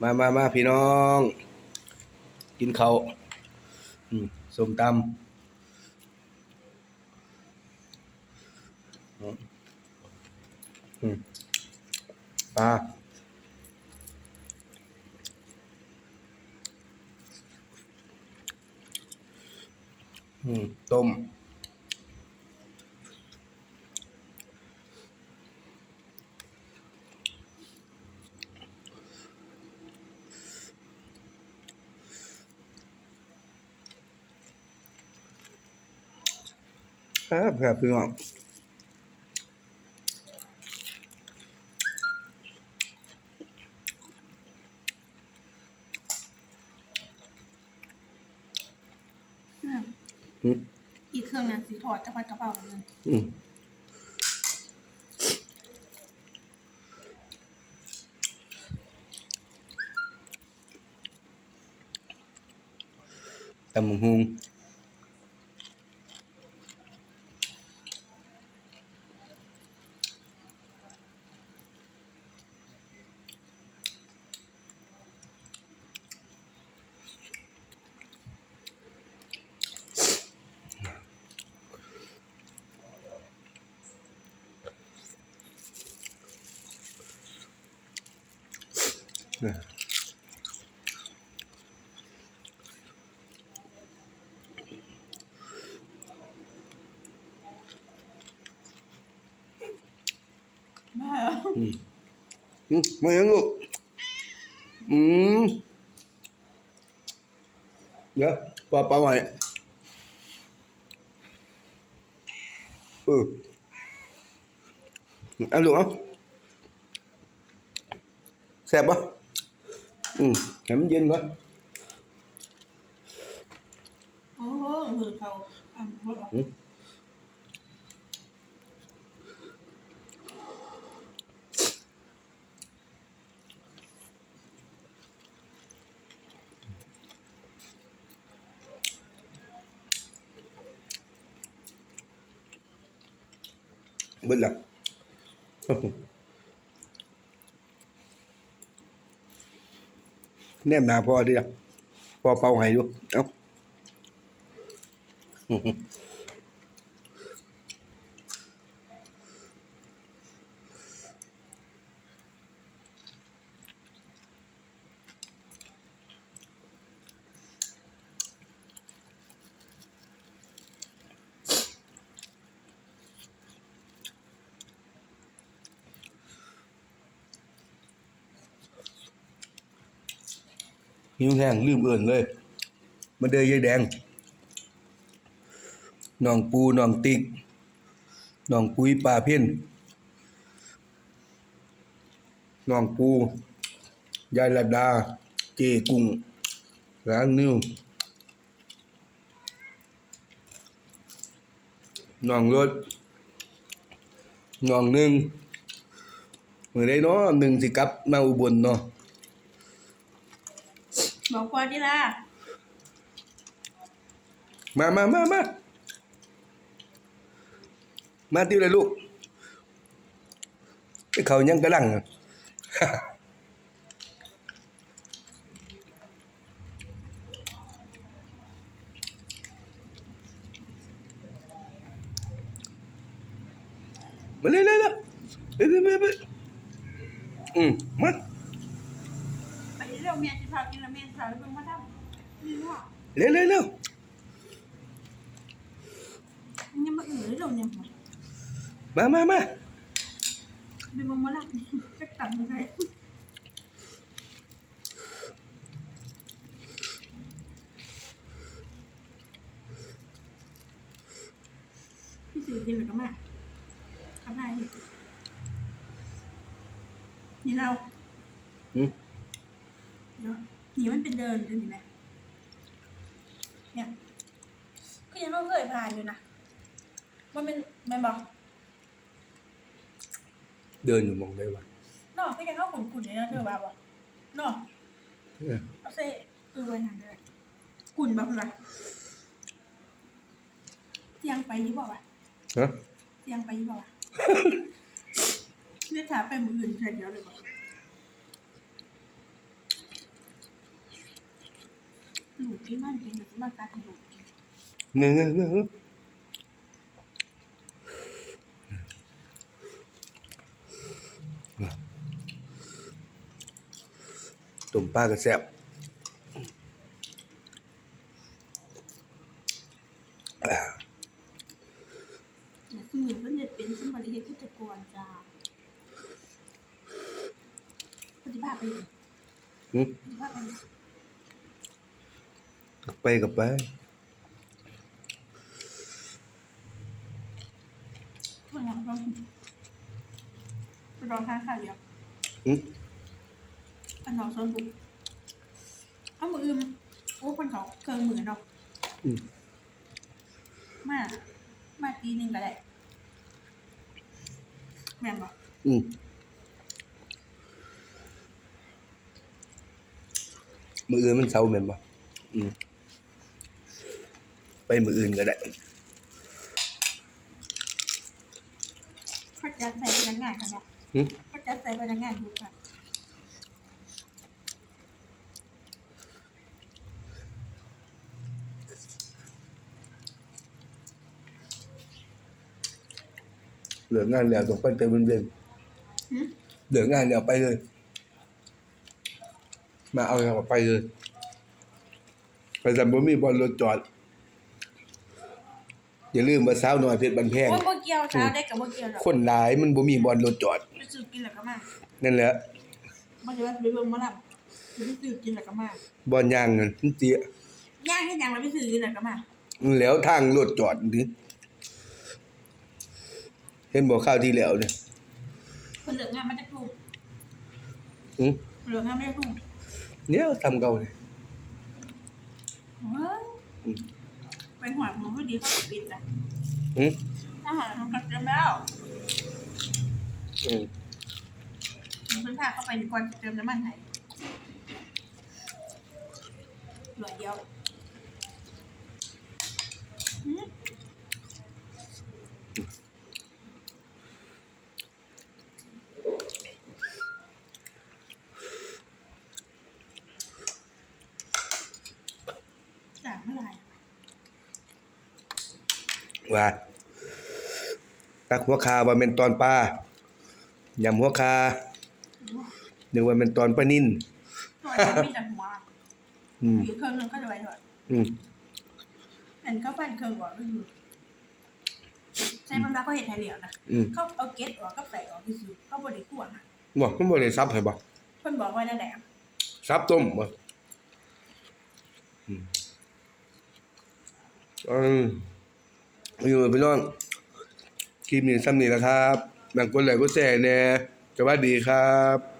มามามาพี่น้อง กินเขาส้มตำมปลาต้ม ครับครับพี่น้องอืมอืมอีกเครื่องนั้นสีถอดจะพัดกระเป๋าเลยอืมตำบักหุงอืมอืมมายัง ลูกอืมเดี๋ยวปลาปลาใหม่ เออเอาลู เบิดละแนมหนาพอดีละพอเป่าไห้ดูเอ้า หิวแห้งลืมเอื่นเลย มาเดยยายแดงน้องปูน้องติ๊กน้องปุ้ยปลาเพ่นน้องปูยายลัดดา เจกุ้งร้านนิ้วน้องรถน้องหนึ่งเมื่อไรเนาะหนึ่งสิกลับมาอุบลเนาะ บอกว่าที่ละมามามามามาติวเลยลูกไอ้เขายังกระลังอะมาเลยเลยเลยเอ้ยเอ้ยเอ้ยเอ้ยอืมมา ไปเร็วเมียจะพากินละเมียสาวเพิ่งมาทำนี่ว่าเร็วเร็วเร็วมันยังมาอื่นเลยเราเนี่ยมามามาเป็นมังมาลักจะตัดยังไงพี่สื่อกินหรือก็มาทำได้นี่เราอืม เนาะหนีมันเป็นเดินเห็นไหมเนี่ยก็ยังต้องเคยผ่านอยู่นะมันเป็นมันบอกเดินอยู่มองได้วะเนาะก็ยังเข้าขุนๆเลยนะเธอว่าบอกเนาะเออเอาเซ่คือไปทางเดินขุนแบบอะไรเตียงไปยี่บอกว่าฮะเตียงไปยี่บอกว่าเนี่ยถามไปมืออื่นใช่เดียวเลยบอก ลูกที่มันเป็นแบบมาการลูกกินเนื้อเนื้อเนื้อต้มปลากระแซบคือเหมือนเพิ่นจะเป็นสมบัติเหตุพุทธกรจ้าปฏิภาณไปอยู่หึปฏิภาณไป อยู่ไปกับไปเพื่อนเราต้องไปรอทานข้าวเดียวหึอันนองซ้อนบุกเอามืออื่นโอ้คนเขาเกินหมื่นเนาะอืมมา มาตีหนึ่งก็ได้แม่นบอกอืมมืออื่นมันเศร้าแม่นบ่อืม ไปมืออื่นก็ได้เขาจะใส่พนักงานกันเนาะหึเขาจะใส่พนักงานดูกันเหลืองานแล้วต้องไปเต็มเต็มหึเหลืองานแล้วไปเลย มาเอาแล้วก็ไปเลยไปแต่บ่มีบอลรถจอด อย่าลืมว่าสาวน้อยเพชรบันแพง โอ้ยบ่เกี่ยวเช้าได้กับบ่เกี่ยวหรอกคนหลายมันบ่มีบอลรถจอด ไปซื้อกินแล้วก็มานั่นแหละบ่ได้ว่าไปเบิ่งหมอลำไปซื้อกินแล้วก็มาบอลยางนั่นมันเตี้ยย่างให้ยังแล้วไปซื้อกินแล้วก็มานั่นแล้วทางรถจอดนี่เห็นบ่ข้าวที่แล้วเนี่ยเพิ่นเลิกงานมาจากทุ่มอือเลิกงานมาจากทุ่มเนี่ยทำเก่าเลยเฮ้ย อืม ไปหอดหมูพอดีเขาก็ปิดอะอืออาหารมันก็เตรียมแล้วอืมเพิ่นพาเข้าไปในก่อนจะเติมน้ำมันให้หน่วยเดียวหืมจ่ายเมื่อไหร่ ว่าตักหัวคาว่าเป็นตอนปลายำหัวคานึกว่าเป็นตอนปลานิ่นหน่วยเดียวมีแต่หัวอืมอยู่เครื่องนึงก็จะไว้หน่อยอืมอันเขาปั้นเครื่องก่อนก็คือใช้มันรักก็เห็นไทยเหลียวนะอืมเขาเอาเก็ตออกก็ใส่ออกที่สุดเขาบริขวดนะบ่มันบ่ได้ซับให้บ่เพิ่นบอกไว้นั่นแหละซับต้มบ่อืมอืม อยู่พี่น้องคลิปนี้ซ้ำนี้นะครับบางคนหลายก็แชร์แหน่สวัสดีครับ